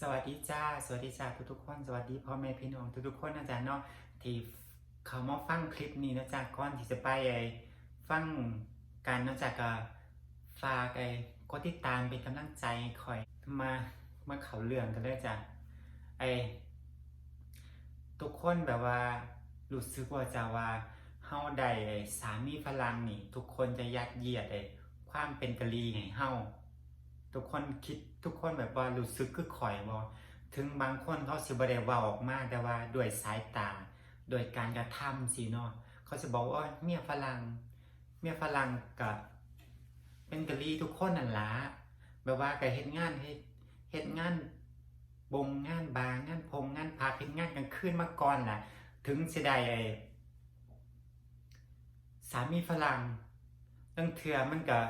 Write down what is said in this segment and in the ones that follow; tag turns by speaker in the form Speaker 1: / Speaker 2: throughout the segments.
Speaker 1: สวัสดีจ้า สวัสดีจ้าทุกๆคน สวัสดีพ่อแม่พี่น้องทุกๆคนนะจ๊ะเนาะที่เขามาฟังคลิปนี้นะจ๊ะก่อนที่จะไปไอ้ฟังการนะจ๊ะก็ฝากไอ้กดติดตามเป็นกำลังใจคอยมามาเขาเรื่องกันเลยจ้ะไอ้ทุกคนแบบว่ารู้สึกว่าจะว่าเฮาได้ไอ้สามีฝรั่งนี่ ทุกคนจะยัดเยียดไอ้ความเป็นกะลีให้เฮา ทุกคนคิดทุกคนแบบว่ารู้สึกคือข่อยบ่ถึงบางคนเขาสิบ่ได้เว้าออกมาแต่ว่าด้วยสายตาโดยการกระทำสิเนาะเขาจะบอกว่าเมียฝรั่งเมียฝรั่งกับเป็นกะลีทุกคนนั่นละแบบว่าก็เฮ็ดงานเฮ็ดเฮ็ดงานบงงานบางงานพงงานพักเฮ็ดงานกลางคืนมาก่อนน่ะ ถึงเสิได้ไอ้สามีฝรั่งตั้งเทื่อมันก็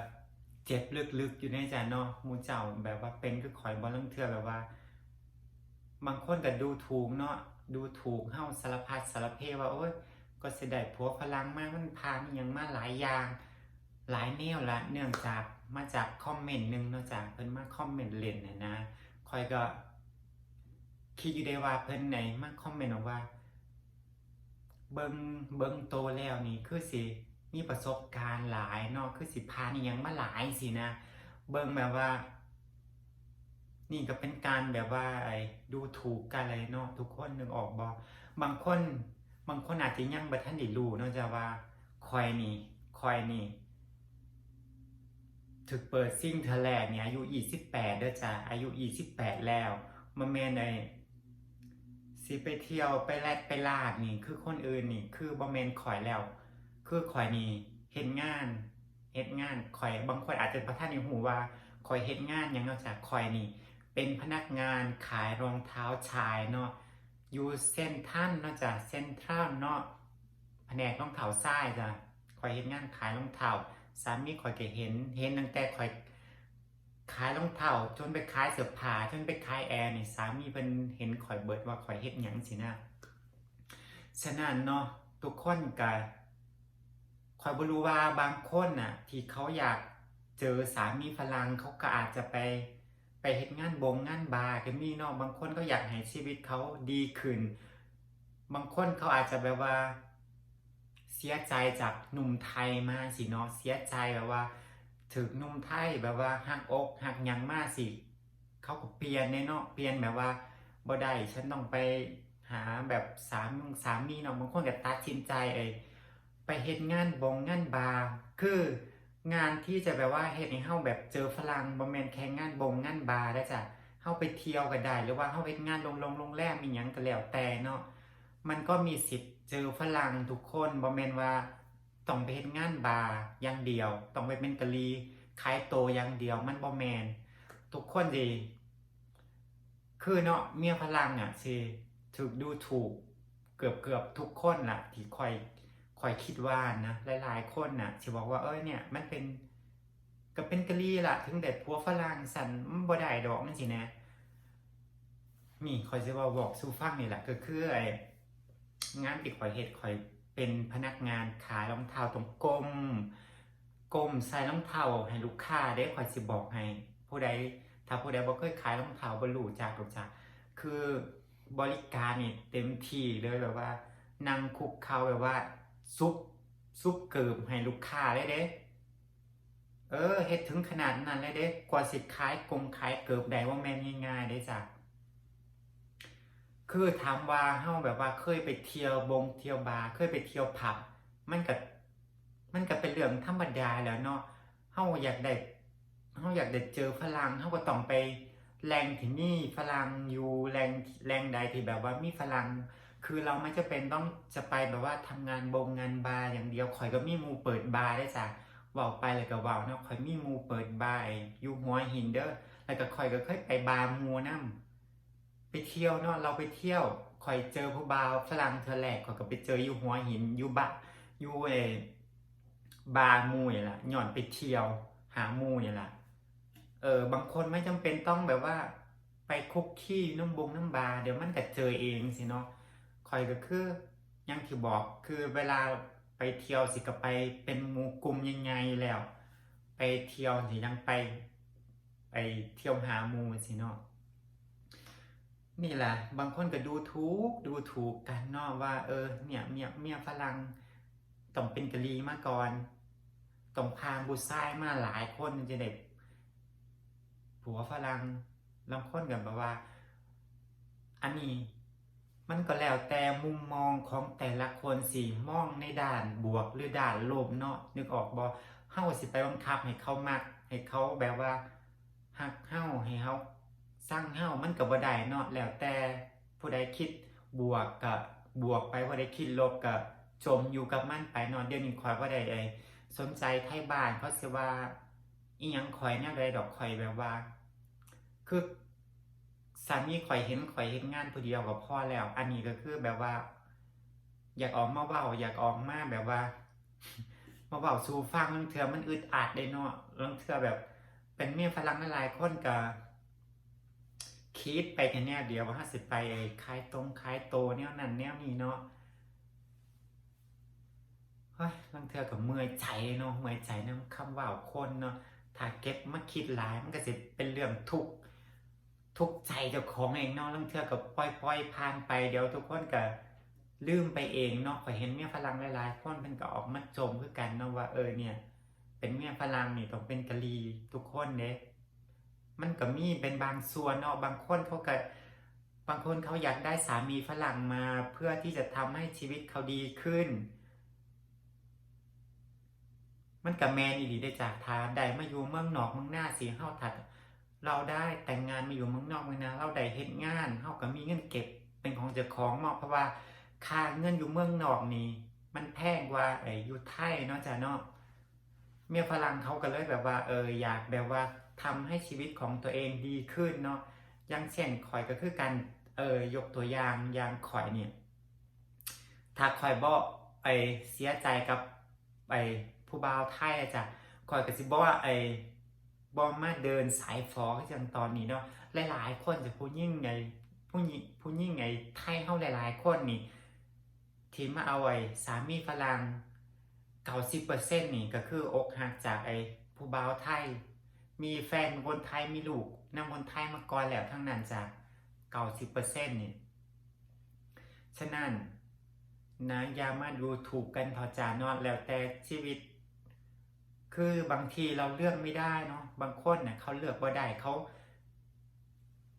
Speaker 1: เจ็บลึกๆอยู่ในใจเนาะมูเจ้าแบบว่าเป็นคือข่อยบ่ลังเทือแบบว่า บางคนก็ดูถูกเนาะดูถูกเฮ้าสารพัดสารเพว่าโอ้ยก็เสิได้ผัวฝรั่งมากมันพามีหยังมาหลายอย่างหลายแนวละเนื่องจากมาจากคอมเมนต์หนึ่งเนาะจากเพิ่นมาคอมเมนต์เล่นน่ะนะข่อยก็คิดอยู่ได้ว่าเพิ่นไหนมาคอมเมนต์บอกว่า เบิงเบิงโตแล้วนี่คือสิ มีประสบการณ์หลายเนาะคือสิพานยังมาหลายสินะ เบิ่งแบบว่า นี่ก็เป็นการแบบว่าไอ้ดูถูกกันเลยเนาะทุกคนนึกออกบ่บางคน บางคนอาจจะยังบ่ทันได้รู้เนาะจะว่าคอยนี่คอยนี่ถึกเปิดซิ่งเทอแรกเนี่ยอายุ28เด้อจ้ะอายุ 28 แล้วมาแม่นไอ้สิไปเที่ยวไปแลดไปลาดนี่ คือคนอื่นนี่ คือบ่แมนข่อยแล้ว คือข่อยนี่เฮ็ดงานเฮ็ดงานข่อยบางคนอาจจะประท่านในหูว่าข่อยเฮ็ดงานหยังนอกจากข่อยนี่ เป็นพนักงานขายรองเท้าชายเนาะอยู่เซ็นทรัลเนาะจ้ะเซ็นทรัลเนาะแผนกรองเท้าทรายจ้ะข่อยเฮ็ดงานขายรองเท้าสามีข่อยก็เห็นเห็นตั้งแต่ข่อยขายรองเท้าจนไปขายเสื้อผ้าจนไปขายแอร์นี่สามีเพิ่นเห็นข่อยเบิดว่าข่อยเฮ็ดหยังสินะฉะนั้นเนาะทุกคนก็ ข่อยบรู้ว่าบางคนน่ะ ที่เขาอยากเจอสามีฝรั่งเขาก็อาจจะไป ไปเฮ็ดงานบงงานบาร์ก็มีเนาะบางคนก็อยากให้ชีวิตเขาดีขึ้น บางคนเขาอาจจะแบบว่า เสียใจจากหนุ่มไทยมาสิเนาะเสียใจแบบว่าถึกหนุ่มไทยแบบว่าหักอกหักยังมากสิ เขาก็เปลี่ยนเนาะเปลี่ยนแบบว่าบ่ได้ฉันต้องไปหาแบบสามสามีเนาะบางคนก็ตัดสินใจเอ้ ไปเฮ็ดงานบงงานบาร์คืองานที่จะแบบว่าเฮ็ดให้เฮาแบบเจอฝรั่งบ่แมนแค่งงานบงงานบาร์ได้จ้ะเฮาไปเที่ยวก็ได้ หรือว่าเฮาไปงานโรงโรงโรงแรมมีหยังก็แล้วแต่เนาะมันก็มีสิทธิ์เจอฝรั่งทุกคนบ่แมนว่าต้องไปเฮ็ดงานบาร์อย่างเดียว ต้องไปเป็นกะลีขายโตอย่างเดียวมันบ่แมนทุกคนดีคือเนาะเมียพลังอะสิถูกดูถูกเกือบเกือบทุกคนล่ะที่คอย อยคิดว่านะหลายๆคนน่ะสิบอกว่าเอ้ยเนี่ย มันเป็นก็เป็นกะลีล่ะถึงแต่ผัวฝรั่งสันบ่ได้ดอกนั่นสินะนี่คอยจะว่าบอกสู่ฟังนี่แหละก็คือไองานที่คอยเฮ็ดคอยเป็นพนักงานขายรองเท้าตรงกลมกลมใส่รองเท้าให้ลูกค้าได้คอยสิบอกให้ ผู้ใดถ้าผู้ใดบ่เคยขายรองเท้าบ่รู้จักหรอกจ้ะคือบริการนี่เต็มที่เลยแบบว่านั่งคุกเข่าแบบว่า ซุปซุปเกิบให้ลูกค้าเลยเด้ เออเฮ็ดถึงขนาดนั้นเลยเด้ กว่าสิขายกงขายเกิบได้ว่าแม่นง่ายๆเด้จ้ะคือถามว่าเฮาแบบว่าเคยไปเที่ยวบงเที่ยวบาร์เคยไปเที่ยวผับ มันก็มันก็เป็นเรื่องธรรมดาแล้วเนาะเฮาอยากได้เฮาอยากได้เจอฝรั่งเฮาก็ต้องไปแหลงที่นี่ฝรั่งอยู่แหลงแหลงใดที่แบบว่ามีฝรั่ง คือเราไม่จะเป็นต้องจะไปแบบว่าทำงานบงงานบาร์อย่างเดียวข่อยก็มีมูเปิดบาร์ได้จ้ะเว้าไปแล้วก็เว้าเนาะข่อยมีมูเปิดบาร์อยู่หัวหินเด้อแล้วก็ข่อยก็เคยไปบาร์มู่นำไปเที่ยวเนาะเราไปเที่ยวคอยเจอผู้บาวฝรั่งเธอแหลกคอยก็ไปเจออยู่หัวหินอยู่บะอยู่เอบาร์มูนี่ล่ะหย่อนไปเที่ยว หามูนี่ล่ะเออบางคนไม่จำเป็นต้องแบบว่า ไปคุกขี้น้ำบงน้ำบาร์เดี๋ยวมันก็เจอเองสิเนาะ คอยก็คือยังที่บอกคือเวลาไปเที่ยวสิก็ไปเป็นหมู่กลุ่มยังไงแล้ว ไปเที่ยวสิยังไป ไปเที่ยวหาหมูสิเนาะนี่แหละบางคนก็ดูถูกดูถูกกันเนาะว่า เออเนี่ยเมียเมียฝรั่งต้องเป็นกะลีมาก่อนต้องพาบุษายมาหลายคนจะได้ผัวฝรั่งบางคนก็แบบว่า อันนี้ มันก็แล้วแต่มุมมองของแต่ละคนสิมองในด้านบวกหรือด้านลบเนาะนึกออกบ่เฮ้าสิไปบังคับให้เขามัก ให้เขาแบบว่าฮักเฮ้าให้เฮาสร้างเฮ้ามันก็บ่ได้เนาะแล้วแต่ผู้ใดคิดบวกกับบวกไปผู้ใดคิดลบกับจมอยู่กับมันไปนาะเดี๋ยวนี้คอยบ่ได้ไอสนใจไทยบ้านเขาสิว่าอีหยังคอยแนวใดดอกคอยแบบว่า คือ สามีข่อยเห็นข่อยเห็นงานผู้เดียวก็พอแล้ว อันนี้ก็คือแบบว่า อยากออกมาเว้าอยากออกมาแบบว่ามาเว้าสู่ฟังลางเทือมันอึดอัดได้เนาะลางเทื่อแบบ เป็นเมียฝรั่งหลายคนก็คิดไปแค่แนวเดียวว่าถ้าสิไปไอ้ขายตรงขายโตแนวนั้นแนวนี้เนาะเฮ้ยลางเทื่อก็เมื่อยใจเนาะเมื่อยใจนำคำว้าคนเนาะถ้าเก็บมาคิดหลายมันก็สิเป็นเรื่องทุกข์ ทุกใจเจ้าของเองเนาะลางเทื่อก็ปล่อยปล่อยผ่านไป เดี๋ยวทุกคนก็ลืมไปเองเนาะข่อเห็นเมียฝรั่งหลายๆคนเพิ่นก็ออกมาจมคือกันเนาะว่าเออเนี่ย เป็นเมียฝรั่งนี่ต้องเป็นกะลีทุกคนเด้มันก็มีเป็นบางส่วนเนาะบางคนเขาก็บางคนเขาอยากได้สามีฝรั่งมาเพื่อที่จะทำให้ชีวิตเขาดีขึ้น มันกับแมนอีหลีได้จากทาได้มาอยู่เมืองนอกเมืองหน้าสีเฮาถัด เราได้แต่งงานมาอยู่เมืองนอกเมืองนาเราได้เฮ็ดงานเฮาก็มีเงินเก็บเป็นของเจ้าของเนาะเพราะว่าค่าเงินอยู่เมืองนอกนี่มันแพงกว่าไอ้อยู่ไทยเนาะจ้ะเนาะเมียฝรั่งเขาก็เลยแบบว่าเอออยากแบบว่าทำให้ชีวิตของตัวเองดีขึ้นเนาะอย่างเช่นข่อยก็คือการเออยกตัวอย่างอย่างข่อยเนี่ยถ้าข่อยบ่ไอเสียใจกับไอผู้บ่าวไทยอะจ้ะข่อยก็สิบอกว่าไอ บ่มมาเดินสายฟอคือจังตอนนี้เนาะหลายๆ คนจะผู้ยิ่งไงผู้หญิงผู้ยิ่งไงไทยเฮาหลาย ๆ คนนี่ที่มาเอาไอ้สามีฝรั่งเก้าสิบเปอร์เซ็นต์นี่ก็คืออกหักจากไอ้ผู้บ่าวไทย มีแฟนคนไทยมีลูกนำคนไทยมาก่อนแล้วทั้งนั้นจากเก้าสิบเปอร์เซ็นต์นี่ฉะนั้นนะอย่ามาดูถูกกันพอจานอนแล้วแต่ชีวิต คือบางทีเราเลือกไม่ได้เนาะบางคนเน่ยเขาเลือกว่าได้เขา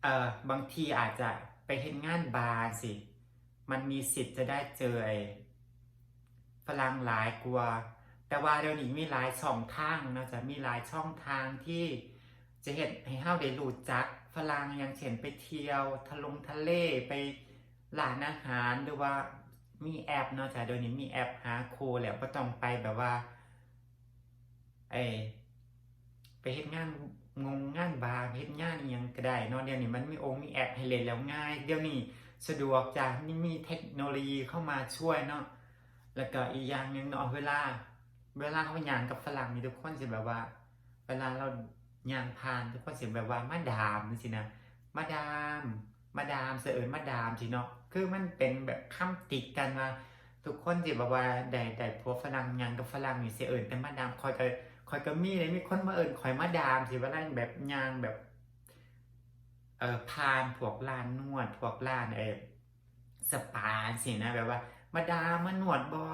Speaker 1: เอ่อบางทีอาจจะไปเห็นงานบาร์สิ มันมีสิทธิ์จะได้เจอไอ้ฝรั่งหลายกว่า แต่ว่าเดี๋ยวนี้มีหลายช่องทางเนาะจะมีหลายช่องทางที่จะเห็นให้เฮาได้รู้จักฝรั่งอย่างเช่นไปเที่ยว ทะลงทะเลไปร้านอาหารหรือว่ามีแอปเนาะจ้ะเดี๋ยวนี้มีแอปหาครูแล้วก็ต้องไปแบบว่า ไอไปเฮ็ดงานงงงานบาร์เฮ็ดงานอหยังก็ได้เนาะเดี๋ยวนี้มันมีองค์มีแอปให้เล่นแล้วง่าย เดี๋ยวนี้สะดวกจ้ะนี่มีเทคโนโลยีเข้ามาช่วยเนาะแล้วก็อีกอย่างหนึ่งเนาะเวลา เวลาเขาย่างกับฝรั่งนี่ทุกคนจะแบบว่า เวลาเรายางผ่านทุกคนจะแบบว่ามาดามนี่สินะมาดาม มาดามเสเอิญมาดามสิเนาะคือมันเป็นแบบคำติดกันว่าทุกคนจะแบบว่าได้ได้พวกฝรั่งยางกับฝรั่งนี่เสเอิญแต่มาดามคอยก็ คอยก็มีเลยมีคนมาเอิญคอยมาดามสิวลาแบบยางแบบเออพานพวกร้านนวดพวกร้านเออสปาสินะแบบว่า มาดามมาหนวดบอ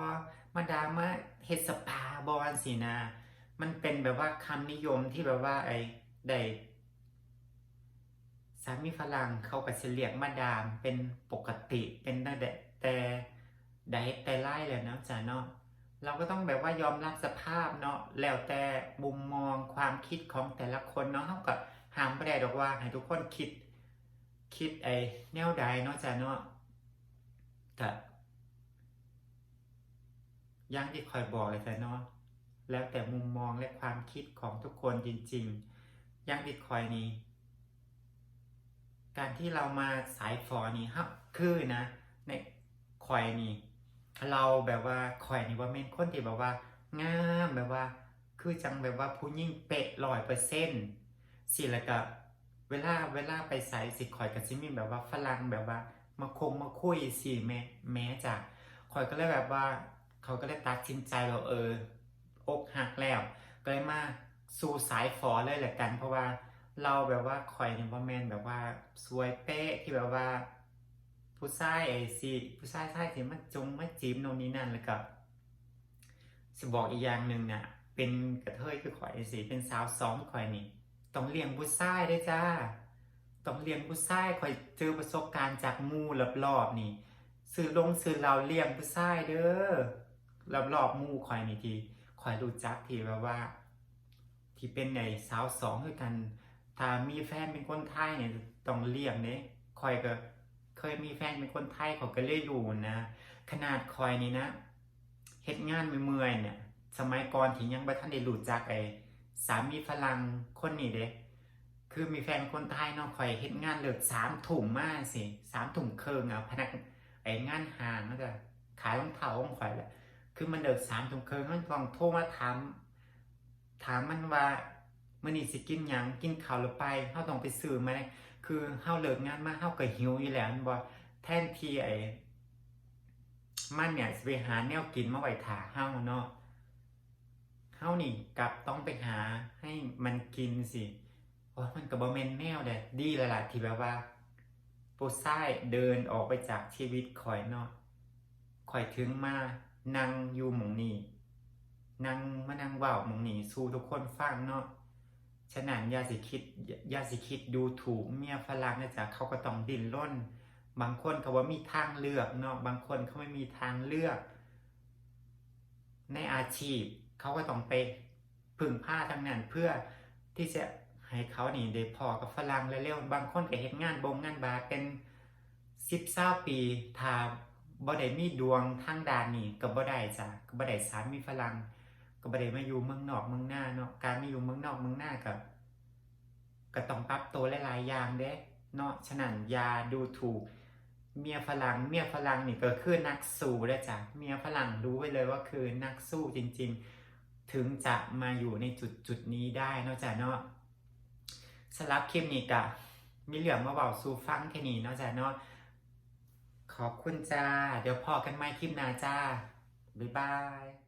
Speaker 1: มาดามมาเฮดสปาบอลสินะ มันเป็นแบบว่าคำนิยมที่แบบว่าไอ้ได้สามีฝรั่งเขาก็จะเรียกมาดามเป็นปกติเป็นตั้งแต่แต่ใดแต่ไล่เลยนะจ้ะเนาะ เราก็ต้องแบบว่ายอมรับสภาพเนาะแล้วแต่มุมมองความคิดของแต่ละคนเนาะเขาก็ห้ามไม่ได้ดอกว่าให้ทุกคนคิดคิดไอ้แนวใดเนาะจ้ะเนาะก็อย่างที่คอยบอกเลยแต่เนาะแล้วแต่มุมมองและความคิดของทุกคนจริง ๆย่างที่คอยนี้ การที่เรามาสายฟอนี่ครับคือนะในคอยนี่ เราแบบว่าคอยนี่ว่าเป็นคนที่แบบว่างามแบบว่า คือจังแบบว่าผู้ยิ่งเป๊ะร้อยเปอร์เซ็นต์สิแล้วก็เวลาเวลาไปใส่สิคอยกับซิมีแบบว่าฝรั่งแบบว่า มาคงมาคุยสิแม้แม้จากคอยก็เลยแบบว่าเขาก็เลยตัดสินใจเราเออ อกหักแล้ว ก็เลยมาสู่สายฟอเลยแหละกัน เพราะว่าเราแบบว่าข่อยนี่บ่าแมนแบบว่าสวยเป๊ะที่แบบว่า ผู้ชายไอ้สิผู้ชายชายสิมาจงมาจีบโน่นนี่นั่นแล้วก็สิบอกอีกอย่างหนึ่งน่ะ เป็นกระเทยคือข่อยสิเป็นสาวสองข่อยนี่ต้องเลี้ยงผู้ชายได้จ้าต้องเลี้ยงผู้ชายข่อยเจอประสบการณ์จากมู่รอบๆนี่ซื้อลงซื้อเราเลี้ยงผู้ชายเด้อรอบๆหมู่ข่อยนี่ทีข่อยรู้จักทีแบบว่า ที่เป็นในสาวสองคือกัน ถ้ามีแฟนเป็นคนไทยเนี่ยต้องเลี้ยงเด้ข่อยก็ เคยมีแฟนเป็นคนไทยเขาก็เลยรู้นะ ขนาดคอยนี่นะเฮ็ดงานเมื่อยเนี่ย สมัยก่อนที่ยังบ่ทันได้รู้จักไอ้สามีฝรั่งคนนี้เด้คือมีแฟนคนไทยเนาะคอยเฮ็ดงานเลิกสามถุงมากสิสามถุงครึ่งอะพนักไอ้งานหางมันก็ขายรองเท้าของข่อยแหละคือมันเลิกสามถุงครึ่งมันต้องโทรมาถามถามมันว่ามื้อนี้สิกินหยังกินข้าวหรือไปเฮาต้องไปซื้อมา คือเฮาเลิกงานมาเฮาก็หิวอยู่แล้วบ่แทนที่ไอ้มันเนี่ยสิไปหาแนวกินมาไว้ท่าเฮาเนาะเฮานี่กลับต้องไปหาให้มันกินสิโอ้มันก็บ่แม่นแนวเด้ดีล้วล่ะที่แบบว่าผู้ชายเดินออกไปจากชีวิตข่อยเนาะข่อยถึงมานั่งอยู่หมองนี้นั่งมานั่งเว้าหมองนี้สู่ทุกคนฟังเนาะ ฉะนั้นยาสิคิดยาสิคิดดูถูกเมียฝรั่งนะจ๊ะเขาก็ต้องดิ้นร่น บางคนเขาว่ามีทางเลือกเนาะบางคนเขาไม่มีทางเลือก ในอาชีพเขาก็ต้องไปพึ่งผ้าทั้งนั้นเพื่อที่จะให้เขานี่ได้พอกับฝรั่งเร็วๆบางคนก็เฮ็ดงานบงงานบาเป็นสิบเศร้าปีถ้าบ่ได้มีดวงทางด้านนี้ก็บ่ได้จ้ะก็บ่ได้สามีฝรั่ง ก็บ่ได้มาอยู่เมืองนอกเมืองหน้าเนาะการมาอยู่เมืองนอกเมืองหน้ากับก็ต้องปรับตัวหลายๆอย่างเด้เนาะฉะนั้นยาดูถูก เมียฝรั่งเมียฝรั่งนี่ก็คือนักสู้เด้จ้ะเมียฝรั่งรู้ไว้เลยว่าคือนักสู้จริง ๆ ถึงจะมาอยู่ในจุดจุดๆนี้ได้เนาะจ้ะเนาะสำหรับคลิปนี้ก็มีเหลือมาเบาสู่ฟังแค่นี้เนาะจ้ะเนาะขอบคุณจ้า เดี๋ยวพอกันใหม่คลิปหน้าจ้า บ๊ายบาย